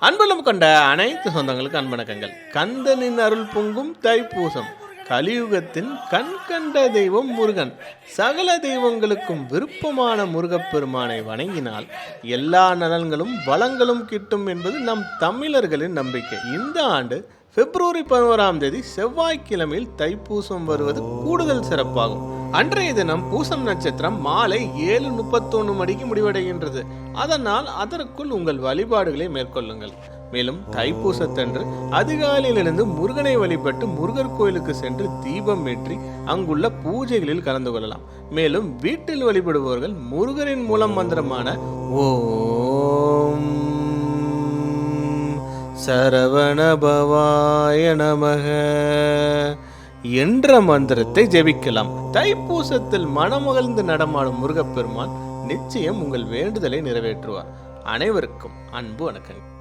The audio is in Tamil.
அன்பலம் கொண்ட அனைத்து சொந்தங்களுக்கு அன்பணக்கங்கள். கந்தனின் அருள் பொங்கும் தைப்பூசம். கலியுகத்தின் கண் கண்ட தெய்வம் முருகன். சகல தெய்வங்களுக்கும் விருப்பமான முருகப்பெருமானை வணங்கினால் எல்லா நலன்களும் வளங்களும் கிட்டும் என்பது நம் தமிழர்களின் நம்பிக்கை. இந்த ஆண்டு பிப்ரவரி பதினோராம் தேதி செவ்வாய்க்கிழமையில் தைப்பூசம் வருவது கூடுதல் சிறப்பாகும். அன்றைய தினம் பூசம் நட்சத்திரம் மாலை ஏழு முப்பத்தொன்று மணிக்கு முடிவடைகின்றது. அதனால் அதற்குள் உங்கள் வழிபாடுகளை மேற்கொள்ளுங்கள். மேலும் தைப்பூசத்தன்று அதிகாலையிலிருந்து முருகனை வழிபட்டு முருகர் கோயிலுக்கு சென்று தீபம் ஏற்றி அங்குள்ள பூஜைகளில் கலந்து கொள்ளலாம். மேலும் வீட்டில் வழிபடுபவர்கள் முருகரின் மூலம் மந்திரமான ஓம் சரவணபவாய நமக என்ற மந்திரத்தை ஜெபிக்கலாம். தைப்பூசத்தில் மனமகிழ்ந்து நடமாடும் முருகப்பெருமான் நிச்சயம் உங்கள் வேண்டுதலை நிறைவேற்றுவார். அனைவருக்கும் அன்பு வணக்கங்கள்.